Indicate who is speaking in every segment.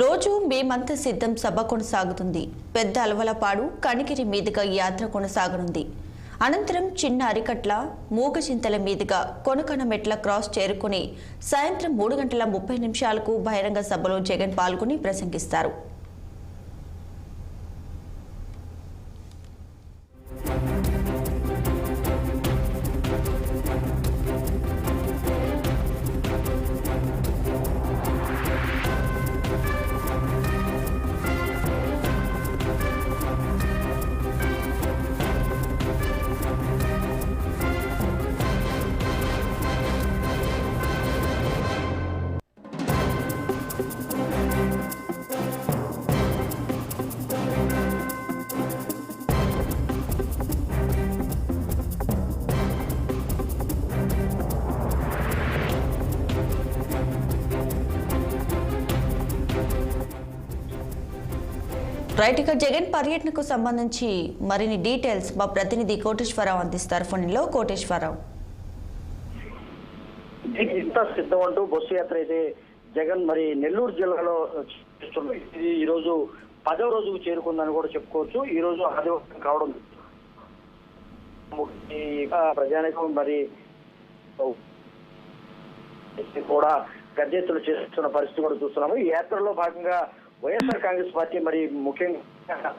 Speaker 1: రోజు మేమంతా సిద్ధం సభ కొనసాగుతుంది. పెద్ద అలవలపాడు కణికిరి మీదుగా యాత్ర కొనసాగనుంది. అనంతరం చిన్న అరికట్ల మూగచింతల మీదుగా కొనకన మెట్ల క్రాస్ చేరుకుని సాయంత్రం మూడు గంటల ముప్పై నిమిషాలకు బహిరంగ సభలో జగన్ పాల్గొని ప్రసంగిస్తారు. రైట్ ఇక జగన్ పర్యటనకు సంబంధించి మరిన్ని డీటెయిల్స్ మా ప్రతినిధి కోటేశ్వరరావు అందిస్తారు. ఫోన్లో కోటేశ్వరరావు.
Speaker 2: ఇంత సిద్ధం అంటూ బస్సు యాత్ర అయితే జగన్ మరి నెల్లూరు జిల్లాలో ఇది ఈ రోజు పదవ రోజుకు చేరుకుందని కూడా చెప్పుకోవచ్చు. ఈ రోజు ఆదివారం కావడం ప్రజానికం మరి కూడా గద్దెత్తులు చేస్తున్న పరిస్థితి కూడా చూస్తున్నాము. ఈ యాత్రలో భాగంగా వైఎస్ఆర్ కాంగ్రెస్ పార్టీ మరి ముఖ్యంగా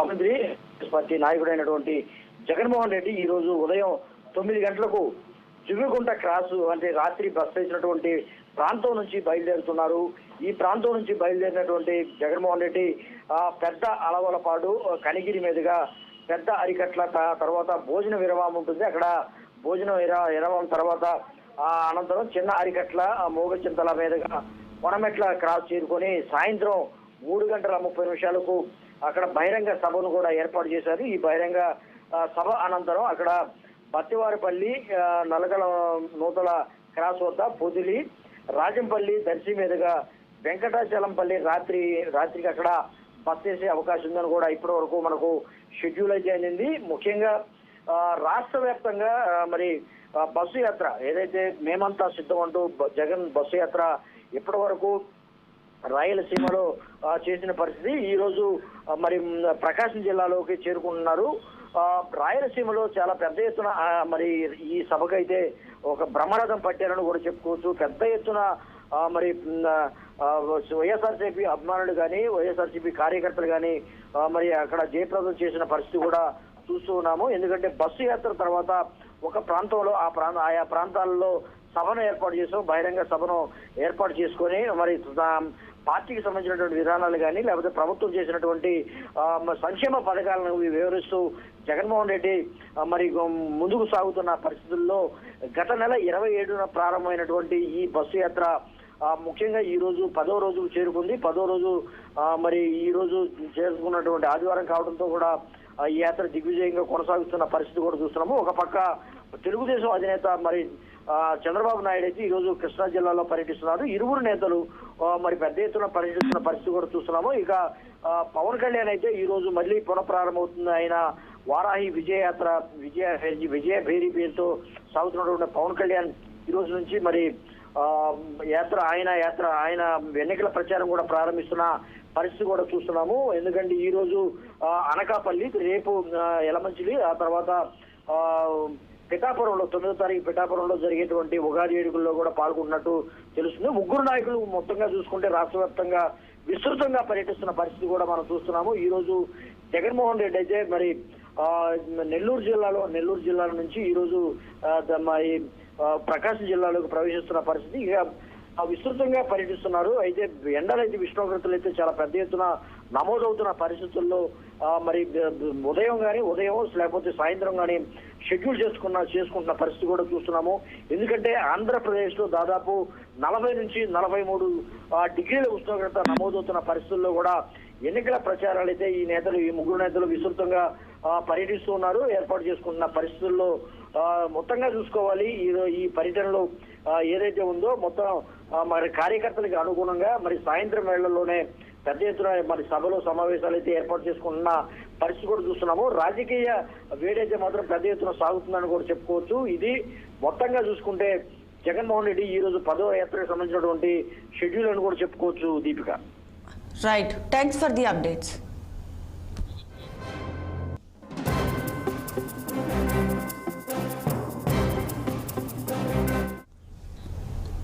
Speaker 2: మంత్రి కాంగ్రెస్ పార్టీ నాయకుడైనటువంటి జగన్మోహన్ రెడ్డి ఈ రోజు ఉదయం తొమ్మిది గంటలకు జుగుకుంట క్రాస్ అంటే రాత్రి బస్ వేసినటువంటి ప్రాంతం నుంచి బయలుదేరుతున్నారు. ఈ ప్రాంతం నుంచి బయలుదేరినటువంటి జగన్మోహన్ రెడ్డి పెద్ద అలవలపాడు ఆ, కనిగిరి మీదుగా పెద్ద అరికట్ల త- తర్వాత భోజన విరామం ఉంటుంది. అక్కడ భోజన విరా- విరామం తర్వాత అనంతరం చిన్న అరికట్ల ఆ, మూగచింతల మీదుగా కొనమెట్ల క్రాస్ చేరుకొని సాయంత్రం మూడు గంటల ముప్పై నిమిషాలకు అక్కడ బహిరంగ సభను కూడా ఏర్పాటు చేశారు. ఈ బహిరంగ సభ అనంతరం అక్కడ బత్తివారిపల్లి నలగల నూతల క్రాస్ వద్ద పొదిలి రాజంపల్లి దర్శి మీదుగా వెంకటాచలంపల్లి రాత్రి రాత్రికి అక్కడ బస్ చేసే అవకాశం ఉందని కూడా ఇప్పటి వరకు మనకు షెడ్యూల్ అయితే అయింది. ముఖ్యంగా రాష్ట్ర వ్యాప్తంగా మరి బస్సు యాత్ర ఏదైతే మేమంతా సిద్ధం అంటూ బ- జగన్ బస్సు యాత్ర ఇప్పటి వరకు రాయలసీమలో చేసిన పరిస్థితి ఈ రోజు మరి ప్రకాశం జిల్లాలోకి చేరుకుంటున్నారు. రాయలసీమలో చాలా పెద్ద ఎత్తున మరి ఈ సభకైతే ఒక బ్రహ్మరథం పట్టారని కూడా చెప్పుకోవచ్చు. పెద్ద ఎత్తున మరి వైఎస్ఆర్సీపీ అభిమానులు కానీ వైఎస్ఆర్సీపీ కార్యకర్తలు కానీ మరి అక్కడ జయప్రదం చేసిన పరిస్థితి కూడా చూస్తూ ఉన్నాము ఎందుకంటే బస్సు యాత్ర తర్వాత ఒక ప్రాంతంలో ఆ ప్రాంత ఆయా ప్రాంతాలలో సభను ఏర్పాటు చేసాం. బహిరంగ సభను ఏర్పాటు చేసుకొని మరి పార్టీకి సంబంధించినటువంటి విధానాలు కానీ లేకపోతే ప్రభుత్వం చేసినటువంటి సంక్షేమ పథకాలను వివరిస్తూ జగన్మోహన్ రెడ్డి మరి ముందుకు సాగుతున్న పరిస్థితుల్లో గత నెల ఇరవై ఏడున ప్రారంభమైనటువంటి ఈ బస్సు యాత్ర ముఖ్యంగా ఈ రోజు పదో రోజు చేరుకుంది. పదో రోజు మరి ఈ రోజు చేరుకున్నటువంటి ఆదివారం కావడంతో కూడా ఈ యాత్ర దిగ్విజయంగా కొనసాగుతున్న పరిస్థితి కూడా చూస్తున్నాము. ఒక పక్క తెలుగుదేశం అధినేత మరి చంద్రబాబు నాయుడు అయితే ఈరోజు కృష్ణా జిల్లాలో పర్యటిస్తున్నారు. ఇరువురు నేతలు మరి పెద్ద ఎత్తున పర్యటిస్తున్న పరిస్థితి కూడా చూస్తున్నాము. ఇక పవన్ కళ్యాణ్ అయితే ఈ రోజు మళ్ళీ పునఃప్రారంభమవుతుంది. ఆయన వారాహి విజయయాత్ర విజయ విజయ భేరీ పేరుతో సాగుతున్నటువంటి పవన్ కళ్యాణ్ ఈ రోజు నుంచి మరి యాత్ర ఆయన యాత్ర ఆయన ఎన్నికల ప్రచారం కూడా ప్రారంభిస్తున్న పరిస్థితి కూడా చూస్తున్నాము. ఎందుకంటే ఈ రోజు అనకాపల్లి రేపు ఎలమంచిలి ఆ తర్వాత పిఠాపురంలో తొమ్మిదో తారీఖు పిఠాపురంలో జరిగేటువంటి ఉగాది వేడుకల్లో కూడా పాల్గొన్నట్టు తెలుస్తుంది. ముగ్గురు నాయకులు మొత్తంగా చూసుకుంటే రాష్ట్ర వ్యాప్తంగా విస్తృతంగా పర్యటిస్తున్న పరిస్థితి కూడా మనం చూస్తున్నాము. ఈ రోజు జగన్మోహన్ రెడ్డి అయితే మరి నెల్లూరు జిల్లాలో నెల్లూరు జిల్లా నుంచి ఈ రోజు ద- మరి ప్రకాశం జిల్లాలోకి ప్రవేశిస్తున్న పరిస్థితి. ఇక విస్తృతంగా పర్యటిస్తున్నారు. అయితే ఎండలు అయితే ఉష్ణోగ్రతలు అయితే చాలా పెద్ద ఎత్తున నమోదవుతున్న పరిస్థితుల్లో మరి ఉదయం కానీ ఉదయం లేకపోతే సాయంత్రం కానీ షెడ్యూల్ చేసుకున్న చేసుకుంటున్న పరిస్థితి కూడా చూస్తున్నాము. ఎందుకంటే ఆంధ్రప్రదేశ్లో దాదాపు నలభై నుంచి నలభై మూడు డిగ్రీల ఉష్ణోగ్రత నమోదవుతున్న పరిస్థితుల్లో కూడా ఎన్నికల ప్రచారాలు అయితే ఈ నేతలు ఈ ముగ్గురు నేతలు విస్తృతంగా పర్యటిస్తూ ఉన్నారు. ఏర్పాటు చేసుకుంటున్న పరిస్థితుల్లో మొత్తంగా చూసుకోవాలి. ఈ ఈ పర్యటనలో ఏదైతే ఉందో మొత్తం మరి కార్యకర్తలకు అనుగుణంగా మరి సాయంత్రం వేళల్లోనే పెద్ద ఎత్తున మరి సభలో సమావేశాలు అయితే ఏర్పాటు చేసుకుంటున్న పరిస్థితి కూడా చూస్తున్నాము. రాజకీయ వేడైతే మాత్రం పెద్ద ఎత్తున సాగుతుందని కూడా చెప్పుకోవచ్చు. ఇది మొత్తంగా చూసుకుంటే జగన్మోహన్ రెడ్డి ఈ రోజు పదో యాత్రకు సంబంధించినటువంటి షెడ్యూల్ అని కూడా చెప్పుకోవచ్చు Deepika.
Speaker 1: Right. Thanks for the updates.